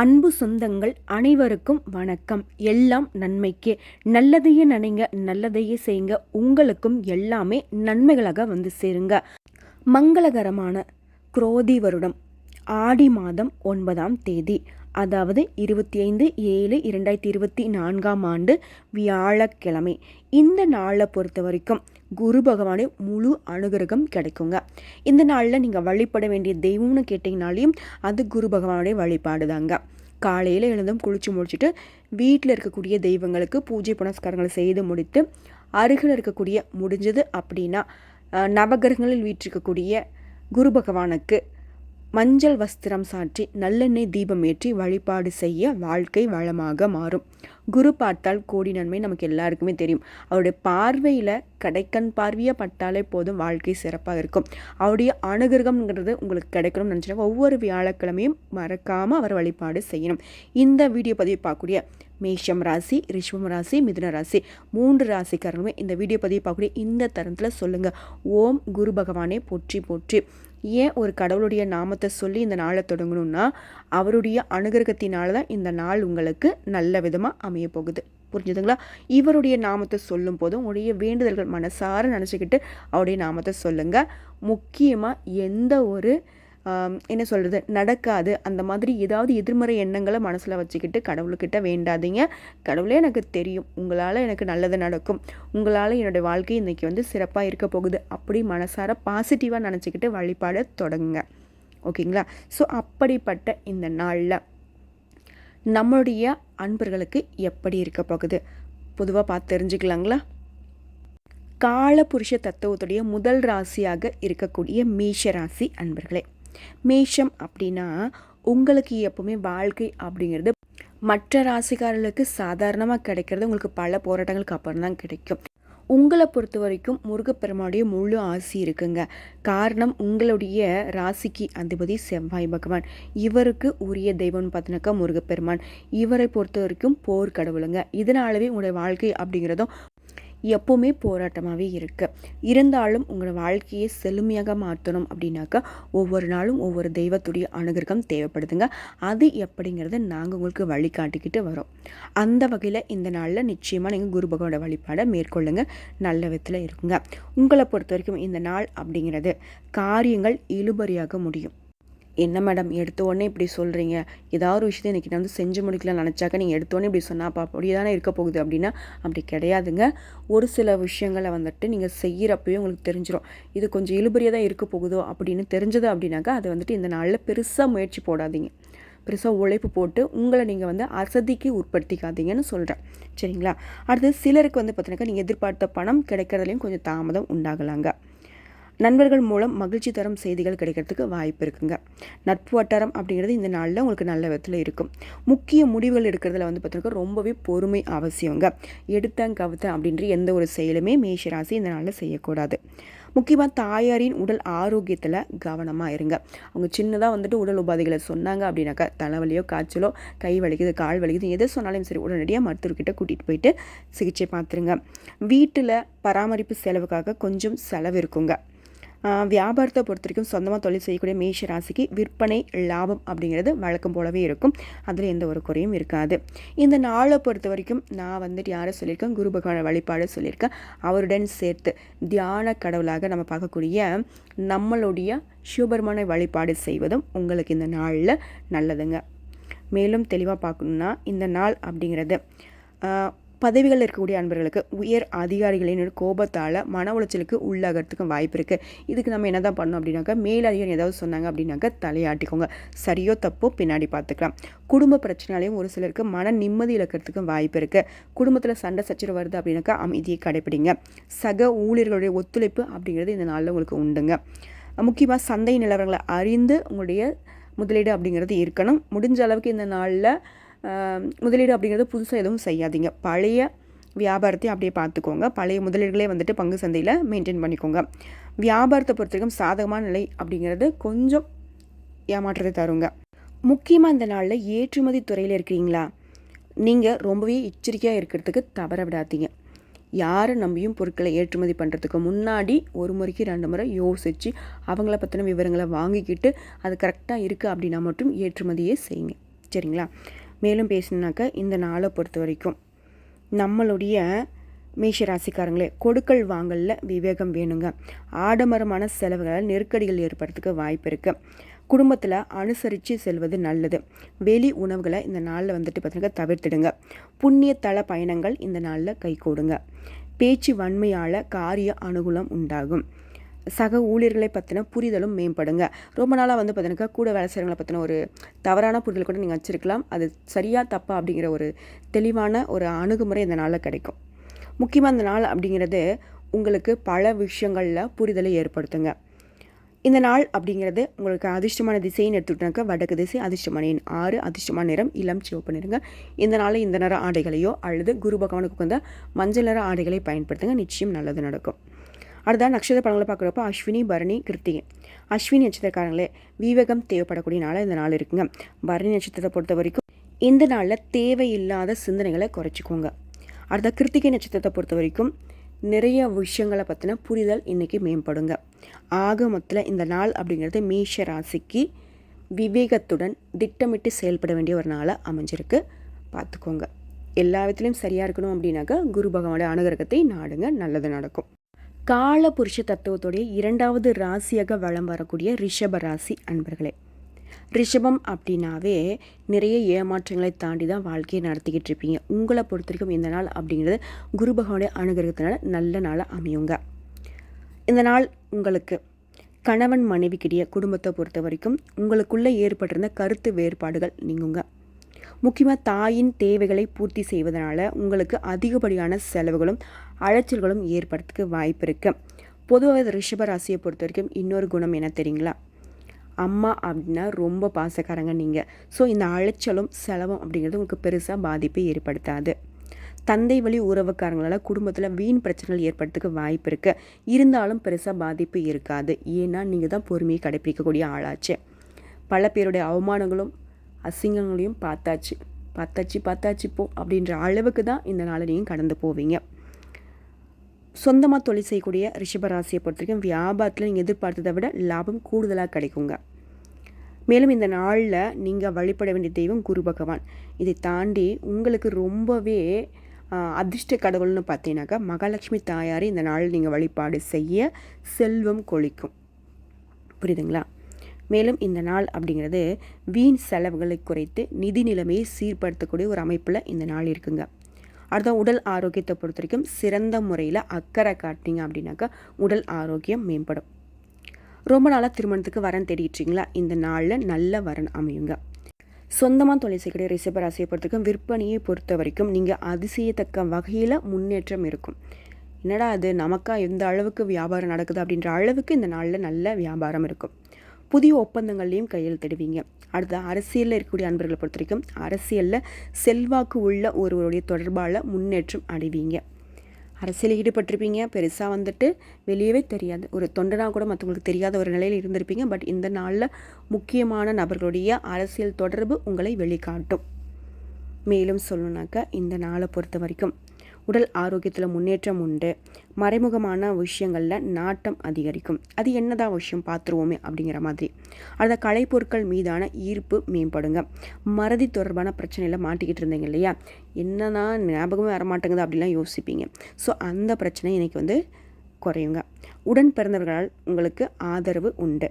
அன்பு சொந்தங்கள் அனைவருக்கும் வணக்கம். எல்லாம் நன்மைக்கே. நல்லதையே நினைங்க நல்லதையே செய்யுங்க. உங்களுக்கும் எல்லாமே நன்மைகளாக வந்து சேருங்க. மங்களகரமான குரோதி வருடம். ஆடி மாதம் ஒன்பதாம் தேதி. அதாவது இருபத்தி ஐந்து ஏழு இரண்டாயிரத்தி இருபத்தி நான்காம் ஆண்டு வியாழக்கிழமை. இந்த நாளை பொறுத்த வரைக்கும் குரு பகவானே முழு அனுகிரகம் கிடைக்குங்க. இந்த நாளில் நீங்கள் வழிபட வேண்டிய தெய்வம்னு கேட்டிங்கனாலையும் அது குரு பகவானுடைய வழிபாடு தாங்க காலையில் எழுந்தும் குளிச்சு முடிச்சுட்டு வீட்டில் இருக்கக்கூடிய தெய்வங்களுக்கு பூஜை புனஸ்காரங்களை செய்து முடித்து அருகில் இருக்கக்கூடிய முடிஞ்சது அப்படின்னா நவகிரகங்களில் வீற்றிருக்கக்கூடிய குரு பகவானுக்கு மஞ்சள் வஸ்திரம் சாற்றி நல்லெண்ணெய் தீபம் ஏற்றி வழிபாடு செய்ய வாழ்க்கை வளமாக மாறும். குரு பார்த்தால் கோடி நன்மை நமக்கு எல்லாருக்குமே தெரியும். அவருடைய பார்வையில் கடைக்கண் பார்வையாக பட்டாலே போதும் வாழ்க்கை சிறப்பாக இருக்கும். அவருடைய அனுகிரகம்ங்கிறது உங்களுக்கு கிடைக்கணும்னு நினச்சினா ஒவ்வொரு வியாழக்கிழமையும் மறக்காமல் அவர் வழிபாடு செய்யணும். இந்த வீடியோ பதிவு பார்க்கக்கூடிய மேஷம் ராசி ரிஷ்வம் ராசி மிதுன ராசி மூன்று ராசிக்காரங்களுமே இந்த வீடியோ பதிவு பார்க்கக்கூடிய இந்த தருணத்தில் சொல்லுங்கள் ஓம் குரு பகவானே போற்றி போற்றி. ஏன் ஒரு கடவுளுடைய நாமத்தை சொல்லி இந்த நாளை தொடங்கணும்னா அவருடைய அனுகிரகத்தினால தான் இந்த நாள் உங்களுக்கு நல்ல விதமாக அமைய போகுது. புரிஞ்சுதுங்களா? இவருடைய நாமத்தை சொல்லும் போது உங்களுடைய வேண்டுதல்கள் மனசார நினச்சிக்கிட்டு அவருடைய நாமத்தை சொல்லுங்கள் முக்கியமாக எந்த ஒரு என்ன சொல்கிறது நடக்காது. அந்த மாதிரி ஏதாவது எதிர்மறை எண்ணங்களை மனசில் வச்சுக்கிட்டு கடவுள்கிட்ட வேண்டாதீங்க. கடவுளே எனக்கு தெரியும். உங்களால் எனக்கு நல்லது நடக்கும். உங்களால் என்னுடைய வாழ்க்கை இன்றைக்கி வந்து சிறப்பாக இருக்க போகுது. அப்படி மனசார பாசிட்டிவாக நினச்சிக்கிட்டு வழிபாட தொடங்குங்க. ஓகேங்களா? ஸோ அப்படிப்பட்ட இந்த நாளில் நம்மளுடைய அன்பர்களுக்கு எப்படி இருக்க போகுது? பொதுவாக பார்த்து தெரிஞ்சுக்கலாங்களா? காலபுருஷ தத்துவத்துடைய முதல் ராசியாக இருக்கக்கூடிய மேஷ ராசி அன்பர்களே மேஷம் அப்படின்னா உங்களுக்கு எப்பவுமே வாழ்க்கை அப்படிங்கிறது மற்ற ராசிக்காரர்களுக்கு சாதாரணமாக கிடைக்கிறது. உங்களுக்கு பல போராட்டங்களுக்கு அப்புறம் தான் கிடைக்கும். உங்களை பொறுத்த வரைக்கும் முருகப்பெருமானுடைய முழு ஆசி இருக்குங்க. காரணம் உங்களுடைய ராசிக்கு அதிபதி செவ்வாய் பகவான். இவருக்கு உரிய தெய்வம்னு பார்த்தினாக்கா முருகப்பெருமான். இவரை பொறுத்த வரைக்கும் போர் கடவுளுங்க. இதனாலவே உங்களுடைய வாழ்க்கை அப்படிங்கிறதும் எப்போவுமே போராட்டமாகவே இருக்குது இருந்தாலும் உங்களோட வாழ்க்கையை செழுமையாக மாற்றணும் அப்படின்னாக்கா ஒவ்வொரு நாளும் ஒவ்வொரு தெய்வத்துடைய அனுகிரகம் தேவைப்படுதுங்க. அது எப்படிங்கிறத நாங்கள் உங்களுக்கு வழிகாட்டிக்கிட்டு வரோம். அந்த வகையில் இந்த நாளில் நிச்சயமாக நீங்கள் குரு பகவானோட வழிபாடை மேற்கொள்ளுங்க. நல்ல விதத்தில் இருக்குங்க. உங்களை பொறுத்த வரைக்கும் இந்த நாள் அப்படிங்கிறது காரியங்கள் இழுபறியாக முடியும். என்ன மேடம் எடுத்த உடனே இப்படி சொல்கிறீங்க ஏதாவது ஒரு விஷயத்தை இன்றைக்கி நான் வந்து செஞ்சு முடிக்கலாம் நினச்சாக்க நீங்கள் எடுத்தோடனே இப்படி சொன்னாப்பா அப்படி தானே இருக்க போகுது அப்படின்னா அப்படி கிடையாதுங்க. ஒரு சில விஷயங்களை வந்துட்டு நீங்கள் செய்கிறப்பவே உங்களுக்கு தெரிஞ்சிடும் இது கொஞ்சம் இழுபறியாக தான் இருக்க போகுதோ அப்படின்னு தெரிஞ்சது அப்படின்னாக்கா அதை வந்துட்டு இந்த நாளில் பெருசாக முயற்சி போடாதீங்க. பெருசாக உழைப்பு போட்டு உங்களை நீங்கள் வந்து அசதிக்கு உட்படுத்திக்காதீங்கன்னு சொல்கிறேன் சரிங்களா? அடுத்து சிலருக்கு வந்து பார்த்தீங்கன்னாக்கா நீங்கள் எதிர்பார்த்த பணம் கிடைக்கிறதுலையும் கொஞ்சம் தாமதம் உண்டாகலாங்க. நண்பர்கள் மூலம் மகிழ்ச்சி தரும் செய்திகள் கிடைக்கிறதுக்கு வாய்ப்பு இருக்குங்க. நட்பு வட்டாரம் அப்படிங்கிறது இந்த நாளில் உங்களுக்கு நல்ல விதத்தில் இருக்கும். முக்கிய முடிவுகள் எடுக்கிறதுல வந்து பார்த்தீங்கன்னா ரொம்பவே பொறுமை அவசியங்க. எடுத்தேன் கவுத்தேன் அப்படின்ற எந்த ஒரு செயலுமே மேஷராசி இந்த நாளில் செய்யக்கூடாது. முக்கியமாக தாயாரின் உடல் ஆரோக்கியத்தில் கவனமாக இருங்க. அவங்க சின்னதாக வந்துட்டு உடல் உபாதைகளை சொன்னாங்க அப்படின்னாக்கா தலைவலியோ காய்ச்சலோ கை வலிக்குது கால் வலிக்குது எதை சொன்னாலும் சரி உடனடியாக மருத்துவர்கிட்ட கூட்டிகிட்டு போயிட்டு சிகிச்சை பார்த்துருங்க வீட்டில் பராமரிப்பு செலவுக்காக கொஞ்சம் செலவு இருக்குங்க. வியாபாரத்தை பொறுத்த வரைக்கும் சொந்தமாக தொழில் செய்யக்கூடிய மேஷ ராசிக்கு விற்பனை லாபம் அப்படிங்கிறது வழக்கம் போலவே இருக்கும். அதில் எந்த ஒரு குறையும் இருக்காது. இந்த நாளை பொறுத்த வரைக்கும் நான் வந்துட்டு யாரை சொல்லியிருக்கேன்? குரு பகவான வழிபாடு சொல்லியிருக்கேன். அவருடன் சேர்த்து தியான கடவுளாக நம்ம பார்க்கக்கூடிய நம்மளுடைய சிவபெருமானை வழிபாடு செய்வதும் உங்களுக்கு இந்த நாளில் நல்லதுங்க. மேலும் தெளிவாக பார்க்கணுன்னா இந்த நாள் அப்படிங்கிறது பதவிகளில் இருக்கக்கூடிய அன்பர்களுக்கு உயர் அதிகாரிகளின் கோபத்தால் மன உளைச்சலுக்கு உள்ளாகிறதுக்கும் வாய்ப்பு இருக்குது இதுக்கு நம்ம என்ன தான் பண்ணோம் அப்படின்னாக்கா மேலதிகாரி ஏதாவது சொன்னாங்க அப்படின்னாக்கா தலையாட்டிக்கோங்க. சரியோ தப்போ பின்னாடி பார்த்துக்கலாம் குடும்ப பிரச்சனையாலையும் ஒரு சிலருக்கு மன நிம்மதி இழக்கிறதுக்கும் வாய்ப்பு இருக்குது குடும்பத்தில் சண்டை சச்சரவு வருது அப்படின்னாக்கா அமைதியை கடைப்பிடிங்க. சக ஊழியர்களுடைய ஒத்துழைப்பு அப்படிங்கிறது இந்த நாளில் உங்களுக்கு உண்டுங்க. முக்கியமாக சந்தை நிலவரங்களை அறிந்து உங்களுடைய முதலீடு அப்படிங்கிறது இருக்கணும். முடிஞ்ச அளவுக்கு இந்த நாளில் முதலீடு அப்படிங்கிறது புதுசாக எதுவும் செய்யாதீங்க. பழைய வியாபாரத்தையும் அப்படியே பார்த்துக்கோங்க. பழைய முதலீடுகளே வந்துட்டு பங்கு சந்தையில் மெயின்டைன் பண்ணிக்கோங்க. வியாபாரத்தை பொறுத்த வரைக்கும் சாதகமான நிலை அப்படிங்கிறது கொஞ்சம் ஏமாற்றத்தை தருங்க. முக்கியமாக இந்த நாளில் ஏற்றுமதி துறையில் இருக்கிறீங்களா? நீங்கள் ரொம்பவே எச்சரிக்கையாக இருக்கிறதுக்கு தவற விடாதீங்க. யாரை நம்பியும் பொருட்களை ஏற்றுமதி பண்ணுறதுக்கு முன்னாடி ஒரு முறைக்கு ரெண்டு முறை யோசித்து அவங்கள பற்றின விவரங்களை வாங்கிக்கிட்டு அது கரெக்டாக இருக்குது அப்படின்னா மட்டும் ஏற்றுமதியே செய்யுங்க. சரிங்களா? மேலும் பேசணுனாக்கா இந்த நாளை பொறுத்த வரைக்கும் நம்மளுடைய மேஷ ராசிக்காரங்களே கொடுக்கல் வாங்கலில் விவேகம் வேணுங்க. ஆடம்பரமான செலவுகளால் நெருக்கடிகள் ஏற்படுறதுக்கு வாய்ப்பு இருக்குது குடும்பத்தில் அனுசரித்து செல்வது நல்லது. வெளி உணவுகளை இந்த நாளில் வந்துட்டு பார்த்திங்கன்னா தவிர்த்துடுங்க. புண்ணிய தள பயணங்கள் இந்த நாளில் கை கூடுங்க பேச்சு வன்மையால் காரிய அனுகூலம் உண்டாகும். சக ஊழியர்களை பற்றின புரிதலும் மேம்படுங்க. ரொம்ப நாளாக வந்து பார்த்தீங்கன்னா கூட வேலை செய்கிறவங்களை பற்றின ஒரு தவறான புரிதல் கூட நீங்கள் வச்சுருக்கலாம். அது சரியாக தப்பா அப்படிங்கிற ஒரு தெளிவான ஒரு அணுகுமுறை இந்த நாளில் கிடைக்கும். முக்கியமாக இந்த நாள் அப்படிங்கிறது உங்களுக்கு பல விஷயங்களில் புரிதலை ஏற்படுத்துங்க. இந்த நாள் அப்படிங்கிறது உங்களுக்கு அதிர்ஷ்டமான திசைன்னு எடுத்துக்கிட்டாக்க வடக்கு திசை அதிர்ஷ்டமான எண் ஆறு அதிர்ஷ்டமான நிறம் இளம் சிவப்பு நிறங்க. இந்த நாளில் இந்த நிற ஆடைகளையோ அல்லது குரு பகவானுக்கு வந்த மஞ்சள் நிற ஆடைகளை பயன்படுத்துங்க. நிச்சயம் நல்லது நடக்கும். அடுத்ததாக நட்சத்திர படங்களை பார்க்குறப்ப அஸ்வினி பரணி கிருத்திகை. அஸ்வினி நட்சத்திரக்காரங்களே விவேகம் தேவைப்படக்கூடிய நாளாக இந்த நாள் இருக்குங்க. பரணி நட்சத்திரத்தை பொறுத்த வரைக்கும் இந்த நாளில் தேவையில்லாத சிந்தனைகளை குறைச்சிக்கோங்க. அடுத்த கிருத்திகை நட்சத்திரத்தை பொறுத்த வரைக்கும் நிறைய விஷயங்களை பற்றின புரிதல் இன்றைக்கி மேம்படுங்க. ஆக மொத்தத்தில் இந்த நாள் அப்படிங்கிறது மேஷ ராசிக்கு விவேகத்துடன் திட்டமிட்டு செயல்பட வேண்டிய ஒரு நாளாக அமைஞ்சிருக்கு. பார்த்துக்கோங்க. எல்லா விதத்துலையும் சரியாக இருக்கணும் அப்படின்னாக்கா குரு பகவானுடைய அனுகிரகத்தை நாடுங்க. நல்லது நடக்கும். கால புருஷ தத்துவத்துடைய இரண்டாவது ராசியாக வளம் வரக்கூடிய ரிஷப ராசி அன்பர்களே. ரிஷபம் அப்படின்னாவே நிறைய ஏமாற்றங்களை தாண்டி தான் வாழ்க்கையை நடத்திக்கிட்டு இருப்பீங்க. உங்களை பொறுத்த வரைக்கும் இந்த நாள் அப்படிங்கிறது குரு பகவானுடைய அனுகிரகத்தினால நல்ல நாளாக அமையுங்க. இந்த நாள் உங்களுக்கு கணவன் மனைவிக்கிடையே குடும்பத்தை பொறுத்த வரைக்கும் உங்களுக்குள்ளே ஏற்பட்டிருந்த கருத்து வேறுபாடுகள் நீங்குங்க. முக்கியமாக தாயின் தேவைகளை பூர்த்தி செய்வதனால உங்களுக்கு அதிகப்படியான செலவுகளும் அலைச்சல்களும் ஏற்படுறதுக்கு வாய்ப்பு இருக்குது பொதுவாக ரிஷப ராசியை பொறுத்த வரைக்கும் இன்னொரு குணம் என்ன தெரியுங்களா? அம்மா அப்படின்னா ரொம்ப பாசக்காரங்க நீங்கள் ஸோ இந்த அலைச்சலும் செலவும் அப்படிங்கிறது உங்களுக்கு பெருசாக பாதிப்பை ஏற்படுத்தாது. தந்தை வழி உறவுக்காரங்களால் குடும்பத்தில் வீண் பிரச்சனைகள் ஏற்படுறதுக்கு வாய்ப்பு இருக்குது இருந்தாலும் பெருசாக பாதிப்பு இருக்காது. ஏன்னா நீங்கள் தான் பொறுமையை கடைப்பிடிக்கக்கூடிய ஆளாச்சு. பல பேருடைய அவமானங்களும் அசிங்கங்களையும் பார்த்தாச்சு. பார்த்தாச்சு பார்த்தாச்சு போ அப்படின்ற அளவுக்கு தான் இந்த நாளை நீங்கள் கடந்து போவீங்க. சொந்தமாக தொழில் செய்யக்கூடிய ரிஷபராசியை பொறுத்த வரைக்கும் வியாபாரத்தில் நீங்கள் எதிர்பார்த்ததை விட லாபம் கூடுதலாக கிடைக்குங்க. மேலும் இந்த நாளில் நீங்கள் வழிபட வேண்டிய தெய்வம் குரு பகவான். இதை தாண்டி உங்களுக்கு ரொம்பவே அதிர்ஷ்ட கடவுள்னு பார்த்தீங்கன்னாக்கா மகாலட்சுமி தாயாரை இந்த நாளில் நீங்கள் வழிபாடு செய்ய செல்வம் கொளிக்கும். புரியுதுங்களா? மேலும் இந்த நாள் அப்படிங்கிறது வீண் செலவுகளை குறைத்து நிதி நிலைமையை சீர்படுத்தக்கூடிய ஒரு அமைப்பில் இந்த நாள் இருக்குங்க. அடுத்த உடல் ஆரோக்கியத்தை பொறுத்த வரைக்கும் சிறந்த முறையில் அக்கறை காட்டினீங்க அப்படின்னாக்கா உடல் ஆரோக்கியம் மேம்படும். ரொம்ப நாளாக திருமணத்துக்கு வரன் தேடிட்டுருங்களா இந்த நாளில் நல்ல வரன் அமையுங்க. சொந்தமாக தொழில் செய்யக்கூடிய ரிஷபராசியை பொறுத்தவரைக்கும் விற்பனையை பொறுத்த வரைக்கும் நீங்கள் அதிசயத்தக்க வகையில் முன்னேற்றம் இருக்கும். என்னடா அது நமக்கா எந்த அளவுக்கு வியாபாரம் நடக்குது அப்படின்ற அளவுக்கு இந்த நாளில் நல்ல வியாபாரம் இருக்கும். புதிய ஒப்பந்தங்கள்லையும் கையெழுத்திடுவீங்க. அடுத்த அரசியலில் இருக்கக்கூடிய அன்பர்களை பொறுத்த வரைக்கும் அரசியலில் செல்வாக்கு உள்ள ஒருவருடைய தொடர்பால் முன்னேற்றம் அடைவீங்க. அரசியலில் ஈடுபட்டிருப்பீங்க பெருசாக வந்துட்டு வெளியவே தெரியாது. ஒரு தொண்டனாக கூட மற்றவங்களுக்கு தெரியாத ஒரு நிலையில் இருந்திருப்பீங்க பட் இந்த நாளில் முக்கியமான நபர்களுடைய அரசியல் தொடர்பு உங்களை வெளிக்காட்டும். மேலும் சொல்லணுனாக்கா இந்த நாளை பொறுத்த வரைக்கும் உடல் ஆரோக்கியத்தில் முன்னேற்றம் உண்டு. மறைமுகமான விஷயங்களில் நாட்டம் அதிகரிக்கும். அது என்னதான் விஷயம் பார்த்துருவோமே அப்படிங்கிற மாதிரி. அந்த கலைப்பொருட்கள் மீதான ஈர்ப்பு மேம்படுங்க. மறதி தொடர்பான பிரச்சனையில் மாட்டிக்கிட்டு இருந்தீங்க இல்லையா? என்னன்னா ஞாபகமே வரமாட்டேங்குது அப்படிலாம் யோசிப்பீங்க. ஸோ அந்த பிரச்சனை இன்றைக்கி வந்து குறையுங்க. உடன் பிறந்தவர்களால் உங்களுக்கு ஆதரவு உண்டு.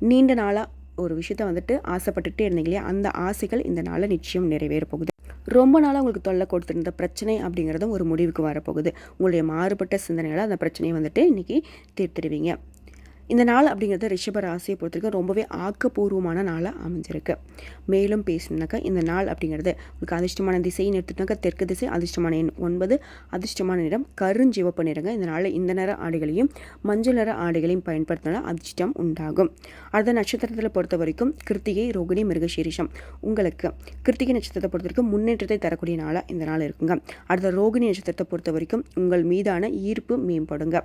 நீண்ட நாளாக ஒரு விஷயத்த வந்துட்டு ஆசைப்பட்டுகிட்டே இருந்தீங்க இல்லையா? அந்த ஆசைகள் இந்த நாளில் நிச்சயம் நிறைவேற போகுது. ரொம்ப நாளாக உங்களுக்கு தொல்லை கொடுத்துருந்த பிரச்சனை அப்படிங்கிறதும் ஒரு முடிவுக்கு வரப்போகுது. உங்களுடைய மாறுபட்ட சிந்தனைகளை அந்த பிரச்சனையை வந்துட்டு இன்றைக்கி தீர்த்துடுவீங்க இந்த நாள் அப்படிங்கிறது ரிஷப ராசியை பொறுத்தவரைக்கும் ரொம்பவே ஆக்கப்பூர்வமான நாளாக அமைஞ்சிருக்கு. மேலும் பேசணுனாக்கா இந்த நாள் அப்படிங்கிறது உங்களுக்கு அதிர்ஷ்டமான திசைன்னு எடுத்துட்டாக்கா தெற்கு திசை அதிர்ஷ்டமான எண் ஒன்பது அதிர்ஷ்டமான நிறம் கருஞ்சிவப்பு நிறங்க இந்த நாளில் இந்த நிற ஆடைகளையும் மஞ்சள் நிற ஆடைகளையும் பயன்படுத்தினா அதிர்ஷ்டம் உண்டாகும். அடுத்த நட்சத்திரத்தில் பொறுத்த வரைக்கும் கிருத்திகை ரோகிணி மிருகசீரிஷம். உங்களுக்கு கிருத்திகை நட்சத்திரத்தை பொறுத்த வரைக்கும் முன்னேற்றத்தை தரக்கூடிய நாளாக இந்த நாள் இருக்குங்க. அடுத்த ரோகிணி நட்சத்திரத்தை பொறுத்த வரைக்கும் உங்கள் மீதான ஈர்ப்பு மேம்படுங்க.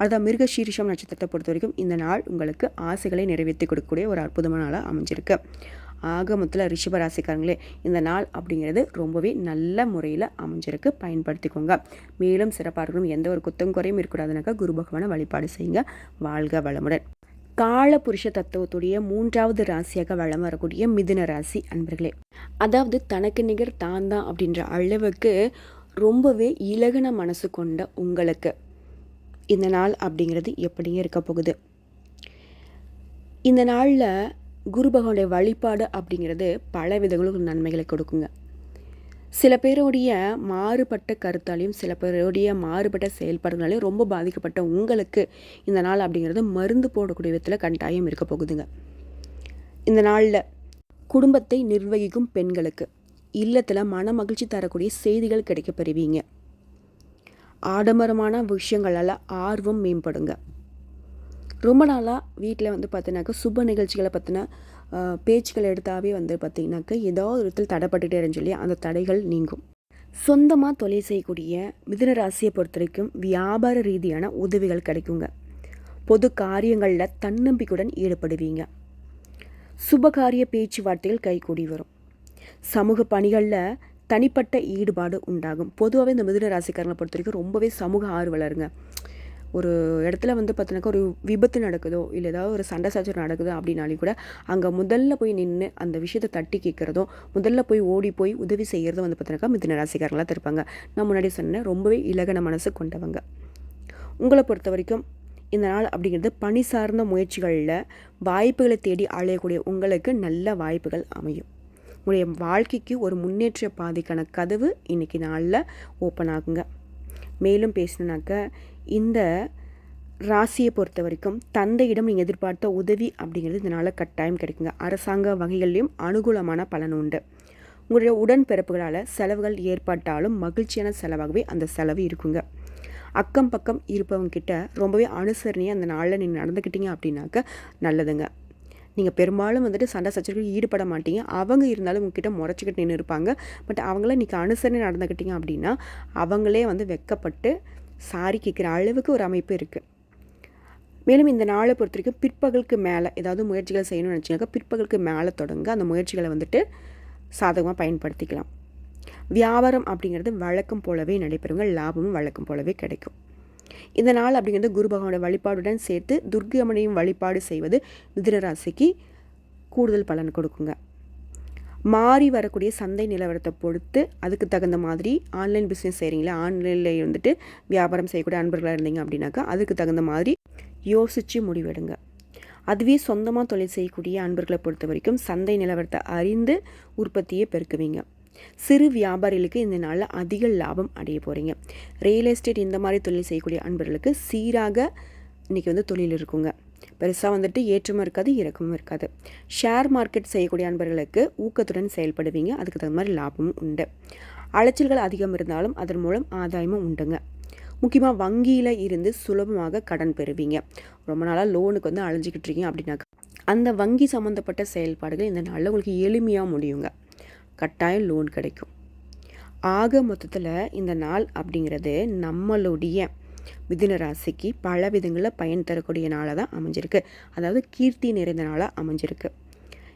அடுத்த மிருகசீரிஷம் நட்சத்திரத்தை பொறுத்த வரைக்கும் இந்த நாள் உங்களுக்கு ஆசைகளை நிறைவேற்றி கொடுக்கக்கூடிய ஒரு அற்புதமான நாளாக அமைஞ்சிருக்கு. ஆக மொத்தத்தில் ரிஷபராசிக்காரங்களே இந்த நாள் அப்படிங்கிறது ரொம்பவே நல்ல முறையில் அமைஞ்சிருக்கு. பயன்படுத்திக்கோங்க. மேலும் சிறப்பாக இருக்கணும் எந்த ஒரு குத்தம் குறையும் இருக்கக்கூடாதுனாக்கா குரு பகவானை வழிபாடு செய்யுங்க. வாழ்க வளமுடன். கால புருஷ தத்துவத்துடைய மூன்றாவது ராசியாக வளம் வரக்கூடிய மிதுன ராசி அன்பர்களே அதாவது தனக்கு நிகர் தான் தான் அப்படின்ற அளவுக்கு ரொம்பவே இலகுன மனசு கொண்ட உங்களுக்கு இந்த நாள் அப்படிங்கிறது எப்படியும் இருக்க போகுது? இந்த நாளில் குரு பகவானுடைய வழிபாடு அப்படிங்கிறது பல விதங்களும் நன்மைகளை கொடுக்குங்க. சில பேருடைய மாறுபட்ட கருத்தாலையும் சில பேருடைய மாறுபட்ட செயல்பாடுகளாலையும் ரொம்ப பாதிக்கப்பட்ட உங்களுக்கு இந்த நாள் அப்படிங்கிறது மருந்து போடக்கூடிய விதத்தில் கட்டாயம் இருக்க போகுதுங்க. இந்த நாளில் குடும்பத்தை நிர்வகிக்கும் பெண்களுக்கு இல்லத்தில் மன மகிழ்ச்சி தரக்கூடிய செய்திகள் கிடைக்க பெறுவீங்க. ஆடம்பரமான விஷயங்களால் ஆர்வம் மேம்படுங்க. ரொம்ப நாளாக வீட்டில் வந்து பார்த்தீங்கன்னாக்கா சுப நிகழ்ச்சிகளை பற்றின பேச்சுக்கள் எடுத்தாவே வந்து பார்த்திங்கனாக்கா ஏதாவது ஒரு விதத்தில் தடைப்பட்டுட்டே இருந்துச்சு இல்லையா? அந்த தடைகள் நீங்கும். சொந்தமாக தொழில் செய்யக்கூடிய மிதுன ராசியை பொறுத்த வரைக்கும் வியாபார ரீதியான உதவிகள் கிடைக்குங்க. பொது காரியங்களில் தன்னம்பிக்கையுடன் ஈடுபடுவீங்க. சுபகாரிய பேச்சுவார்த்தைகள் கைகூடி வரும். சமூக பணிகளில் தனிப்பட்ட ஈடுபாடு உண்டாகும். பொதுவாகவே இந்த மிதுன ராசிக்காரங்களை பொறுத்த வரைக்கும் ரொம்பவே சமூக ஆர்வலருங்க. ஒரு இடத்துல வந்து பார்த்தீங்கன்னாக்கா ஒரு விபத்து நடக்குதோ இல்லை ஏதாவது ஒரு சண்டை சச்சரவு நடக்குதோ அப்படின்னாலும் கூட அங்கே முதல்ல போய் நின்று அந்த விஷயத்தை தட்டி கேட்குறதோ முதல்ல போய் ஓடி போய் உதவி செய்கிறதும் வந்து பார்த்தினாக்கா மிதின ராசிக்காரங்களாக இருப்பாங்க. நான் முன்னாடி சொன்னேன் ரொம்பவே இலகன மனசு கொண்டவங்க. உங்களை பொறுத்த வரைக்கும் இந்த நாள் அப்படிங்கிறது பணி சார்ந்த முயற்சிகளில் வாய்ப்புகளை தேடி அலையக்கூடிய உங்களுக்கு நல்ல வாய்ப்புகள் அமையும். உங்களுடைய வாழ்க்கைக்கு ஒரு முன்னேற்ற பாதைக்கான கதவு இன்றைக்கி நாளில் ஓப்பன் ஆகுங்க. மேலும் பேசணுனாக்க இந்த ராசியை பொறுத்த வரைக்கும் தந்தையிடம் நீங்கள் எதிர்பார்த்த உதவி அப்படிங்கிறது இதனால் கட்டாயம் கிடைக்குங்க. அரசாங்க வகைகள்லையும் அனுகூலமான பலன் உண்டு. உங்களுடைய உடன்பிறப்புகளால் செலவுகள் ஏற்பட்டாலும் மகிழ்ச்சியான செலவாகவே அந்த செலவு இருக்குங்க. அக்கம் பக்கம் இருப்பவங்க கிட்ட ரொம்பவே அனுசரணையாக அந்த நாளில் நீங்கள் நடந்துக்கிட்டீங்க அப்படின்னாக்க நல்லதுங்க. நீங்கள் பெரும்பாலும் வந்துட்டு சண்டை சச்சரவுகள் ஈடுபட மாட்டீங்க. அவங்க இருந்தாலும் உங்ககிட்ட முறைச்சிக்கிட்டு நின்று இருப்பாங்க. பட் அவங்கள நீங்கள் அனுசரணை நடந்துக்கிட்டீங்க அப்படின்னா அவங்களே வந்து வெக்கப்பட்டு சாரி கேட்குற அளவுக்கு ஒரு அமைப்பு இருக்குது மேலும் இந்த நாளை பொறுத்த வரைக்கும் பிற்பகலுக்கு மேலே ஏதாவது முயற்சிகள் செய்யணும்னு நினச்சிங்கனாக்கா பிற்பகலுக்கு மேலே தொடங்க அந்த முயற்சிகளை வந்துட்டு சாதகமாக பயன்படுத்திக்கலாம். வியாபாரம் அப்படிங்கிறது வழக்கம் போலவே நடைபெறுங்க. லாபமும் வழக்கம் போலவே கிடைக்கும். இந்த நாள் அப்படிங்கிறது குரு பகவானோட வழிபாடுடன் சேர்த்து துர்கி அம்மனையும் வழிபாடு செய்வது மிதுனராசிக்கு கூடுதல் பலன் கொடுக்குங்க. மாறி வரக்கூடிய சந்தை நிலவரத்தை பொறுத்து அதுக்கு தகுந்த மாதிரி ஆன்லைன் பிஸ்னஸ் செய்கிறீங்களா ஆன்லைனில் வந்துட்டு வியாபாரம் செய்யக்கூடிய அன்பர்களாக இருந்தீங்க அப்படின்னாக்கா அதுக்கு தகுந்த மாதிரி யோசித்து முடிவெடுங்க. அதுவே சொந்தமாக தொழில் செய்யக்கூடிய அன்பர்களை பொறுத்த வரைக்கும் சந்தை நிலவரத்தை அறிந்து உற்பத்தியை பெருக்குவீங்க. சிறு வியாபாரிகளுக்கு இந்த நாளில் அதிக லாபம் அடைய போகிறீங்க ரியல் எஸ்டேட் இந்த மாதிரி தொழில் செய்யக்கூடிய அன்பர்களுக்கு சீராக இன்றைக்கி வந்து தொழில் இருக்குங்க. பெருசாக வந்துட்டு ஏற்றமும் இருக்காது இறக்கமும் இருக்காது. ஷேர் மார்க்கெட் செய்யக்கூடிய அன்பர்களுக்கு ஊக்கத்துடன் செயல்படுவீங்க. அதுக்கு தகுந்த மாதிரி லாபமும் உண்டு. அலைச்சல்கள் அதிகம் இருந்தாலும் அதன் மூலம் ஆதாயமும் உண்டுங்க. முக்கியமாக வங்கியில் இருந்து சுலபமாக கடன் பெறுவீங்க. ரொம்ப நாளாக லோனுக்கு வந்து அலைஞ்சிக்கிட்டு இருக்கீங்க அப்படின்னாக்கா அந்த வங்கி சம்மந்தப்பட்ட செயல்பாடுகள் இந்த நாளில் உங்களுக்கு எளிமையாக முடியுங்க. கட்டாயம் லோன் கிடைக்கும். ஆக மொத்தத்தில் இந்த நாள் அப்படிங்கிறது நம்மளுடைய மிதுன ராசிக்கு பல விதங்களில் பயன் தரக்கூடிய நாளாக தான் அமைஞ்சிருக்கு. அதாவது கீர்த்தி நிறைந்த நாளாக அமைஞ்சிருக்கு.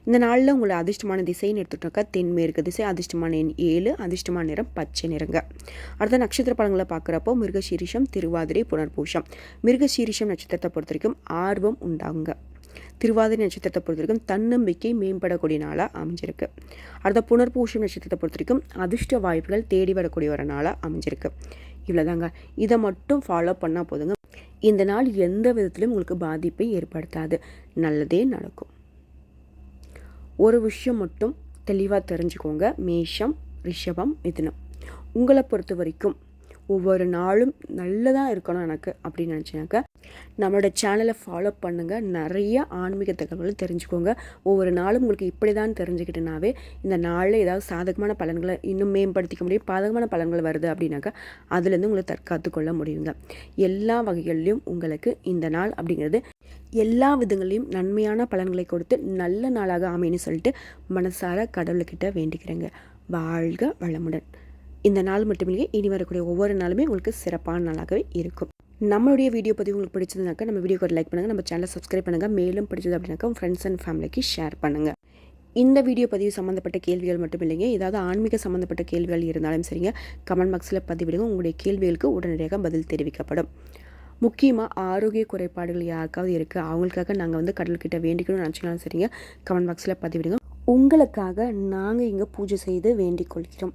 இந்த நாளில் உங்களை அதிர்ஷ்டமான திசைன்னு எடுத்துக்கிட்டோக்கா தென்மேற்கு திசை அதிர்ஷ்டமான எண் ஏழு அதிர்ஷ்டமான நிறம் பச்சை நிறங்க. அடுத்த நட்சத்திர படங்களை பார்க்குறப்போ மிருகசீரிஷம் திருவாதிரை புனர்பூஷம் மிருகசீரிஷம் நட்சத்திரத்தை பொறுத்த வரைக்கும் ஆர்வம் உண்டாகுங்க. திருவாதிரை நட்சத்திரத்தை பொறுத்த வரைக்கும் தன்னம்பிக்கை மேம்படக்கூடிய நாளாக அமைஞ்சிருக்கு. அடுத்த புனர்பூஷம் நட்சத்திரத்தை பொறுத்த வரைக்கும் அதிர்ஷ்ட வாய்ப்புகள் தேடி வரக்கூடிய ஒரு நாளாக அமைஞ்சிருக்கு. இவ்வளோதாங்க இதை மட்டும் ஃபாலோ பண்ணால் போதுங்க. இந்த நாள் எந்த விதத்திலும் உங்களுக்கு பாதிப்பை ஏற்படுத்தாது. நல்லதே நடக்கும். ஒரு விஷயம் மட்டும் தெளிவாக தெரிஞ்சுக்கோங்க. மேஷம் ரிஷபம் மிதுனம். உங்களை பொறுத்த வரைக்கும் ஒவ்வொரு நாளும் நல்லதாக இருக்கணும் எனக்கு அப்படின்னு நினச்சினாக்கா நம்மளோட சேனலை ஃபாலோ பண்ணுங்கள் நிறைய ஆன்மீக தகவல்கள் தெரிஞ்சுக்கோங்க. ஒவ்வொரு நாளும் உங்களுக்கு இப்படி தான் தெரிஞ்சுக்கிட்டனாவே இந்த நாளில் ஏதாவது சாதகமான பலன்களை இன்னும் மேம்படுத்திக்க முடியும். பாதகமான பலன்கள் வருது அப்படின்னாக்கா அதுலேருந்து உங்களை தற்காத்து கொள்ள முடியுங்க. எல்லா வகைகள்லையும் உங்களுக்கு இந்த நாள் அப்படிங்கிறது எல்லா விதங்களையும் நன்மையான பலன்களை கொடுத்து நல்ல நாளாக அமைன்னு சொல்லிட்டு மனசார கடவுள்கிட்ட வேண்டிக்கிறேங்க. வாழ்க வளமுடன். இந்த நாள் மட்டுமில்லையே இனி வரக்கூடிய ஒவ்வொரு நாளுமே உங்களுக்கு சிறப்பான நாளாகவே இருக்கும். நம்மளுடைய வீடியோ பதிவு உங்களுக்கு பிடிச்சதுனாக்கா நம்ம வீடியோக்கு ஒரு லைக் பண்ணுங்கள் நம்ம சேனலை சப்ஸ்கிரைப் பண்ணுங்கள் மேலும் பிடிச்சது அப்படின்னாக்கா உங்கள் ஃப்ரெண்ட்ஸ் அண்ட் ஃபேமிலிக்கு ஷேர் பண்ணுங்கள் இந்த வீடியோ பதிவு சம்மந்தப்பட்ட கேள்விகள் மட்டும் இல்லைங்க ஏதாவது ஆன்மீக சம்மந்தப்பட்ட கேள்விகள் இருந்தாலும் சரிங்க கமெண்ட் பாக்ஸில் பதிவிடுங்க உங்களுடைய கேள்விகளுக்கு உடனடியாக பதில் தெரிவிக்கப்படும். முக்கியமாக ஆரோக்கிய குறைபாடுகள் யாருக்காவது இருக்குது அவங்களுக்காக நாங்கள் வந்து கடல்கிட்ட வேண்டிக்கணும்னு நினச்சிக்கலாம் சரிங்க கமெண்ட் பாக்ஸில் பதிவிடுங்க. உங்களுக்காக நாங்கள் இங்கே பூஜை செய்து வேண்டிக் கொள்கிறோம்